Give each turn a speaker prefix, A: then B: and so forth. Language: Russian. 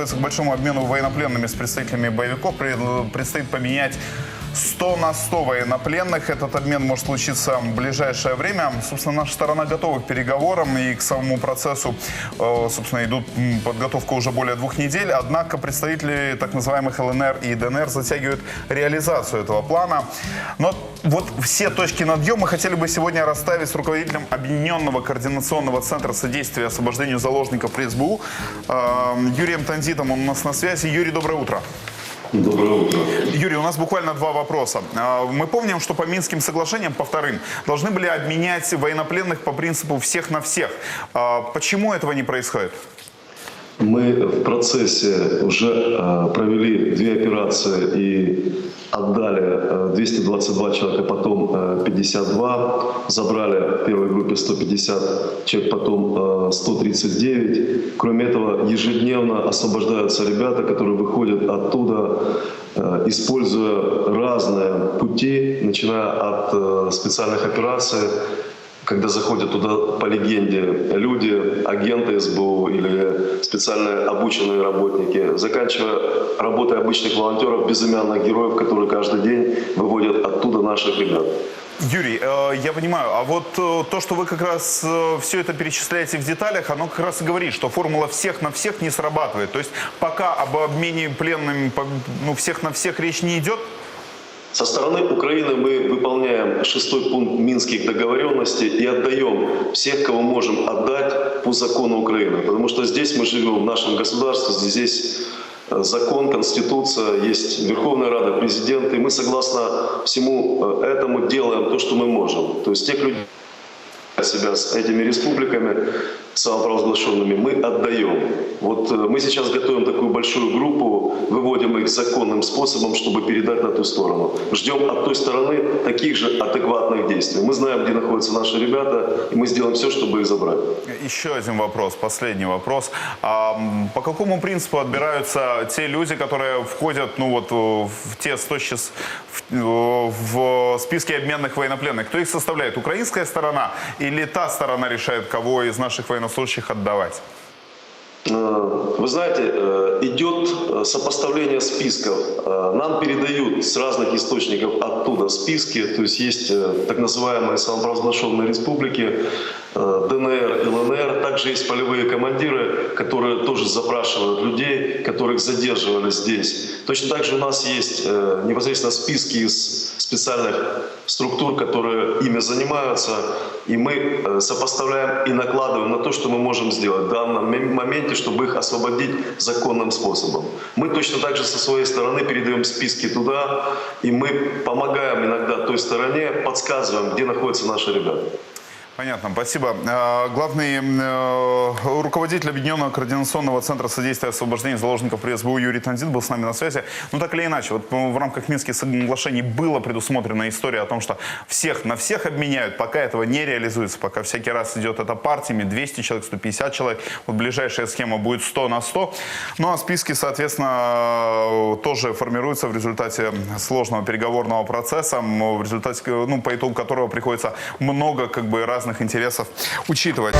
A: готовится к большому обмену военнопленными с представителями боевиков. Пред- Предстоит поменять 100 на 100 военнопленных. Этот обмен может случиться в ближайшее время. Собственно, наша сторона готова к переговорам и к самому процессу. Э, Собственно, идут подготовка уже более двух недель. Однако представители так называемых ЛНР и ДНР затягивают реализацию этого плана. Но вот все точки над мы хотели бы сегодня расставить с руководителем Объединенного координационного центра содействия освобождению заложников при СБУ э, Юрием Танзитом. Он у нас на связи. Юрий, доброе утро.
B: Доброе утро.
A: Юрий, у нас буквально два вопроса. А, Мы помним, что по Минским соглашениям, по вторым, должны были обменять военнопленных по принципу всех на всех. А Почему этого не происходит?
B: Мы в процессе уже э, провели две операции и отдали э, 222 человека, потом э, 52. Забрали в первой группе 150 человек, потом э, 139. Кроме этого, ежедневно освобождаются ребята, которые выходят оттуда, э, используя разные пути, начиная от э, специальных операций, когда заходят туда, по легенде, люди, агенты СБУ или специально обученные работники, заканчивая работой обычных волонтеров, безымянных героев, которые каждый день выводят оттуда наших ребят.
A: Юрий, э, я понимаю, а вот э, то, что вы как раз все это перечисляете в деталях, оно как раз и говорит, что формула всех на всех не срабатывает. То есть пока об обмене пленными ну, всех на всех речь не идет,
B: Со стороны Украины мы выполняем шестой пункт Минских договоренностей и отдаем всех, кого можем отдать по закону Украины. Потому что здесь мы живем в нашем государстве, здесь э, закон, конституция, есть Верховная Рада, президент, и мы согласно всему э, этому делаем то, что мы можем. То есть тех людей, себя с этими республиками самопровозглашенными мы отдаем. Вот э, мы сейчас готовим такую большую группу, выводим их законным способом, чтобы передать на ту сторону. Ждем от той стороны таких же адекватных действий. Мы знаем, где находятся наши ребята, и мы сделаем все, чтобы их забрать.
A: Еще один вопрос, последний вопрос. А, по какому принципу отбираются те люди, которые входят ну, вот, э, в те 100 сейчас в, э, в списке обменных военнопленных? Кто их составляет? Украинская сторона или та сторона решает, кого из наших военнослужащих отдавать?
B: Э, Вы знаете, э, идет э, сопоставление списков. Нам передают с разных источников оттуда списки, то есть есть так называемые самопровозглашенные республики, ДНР, также есть полевые командиры, которые тоже запрашивают людей, которых задерживали здесь. Точно так же у нас есть э, непосредственно списки из специальных структур, которые ими занимаются, и мы э, сопоставляем и накладываем на то, что мы можем сделать в данном мом- моменте, чтобы их освободить законным способом. Мы точно так же со своей стороны передаем списки туда, и мы помогаем иногда той стороне, подсказываем, где находятся наши ребята.
A: Понятно, спасибо. Э, Главный э, руководитель Объединенного координационного центра содействия освобождению заложников при СБУ Юрий Танзит был с нами на связи. Ну так или иначе, вот в рамках Минских соглашений была предусмотрена история о том, что всех на всех обменяют, пока этого не реализуется, пока всякий раз идет это партиями, 200 человек, 150 человек, вот ближайшая схема будет 100 на 100. Ну а списки, соответственно, э, тоже формируются в результате сложного переговорного процесса, в результате, э, ну, по итогу которого приходится много как бы разных интересов учитывать.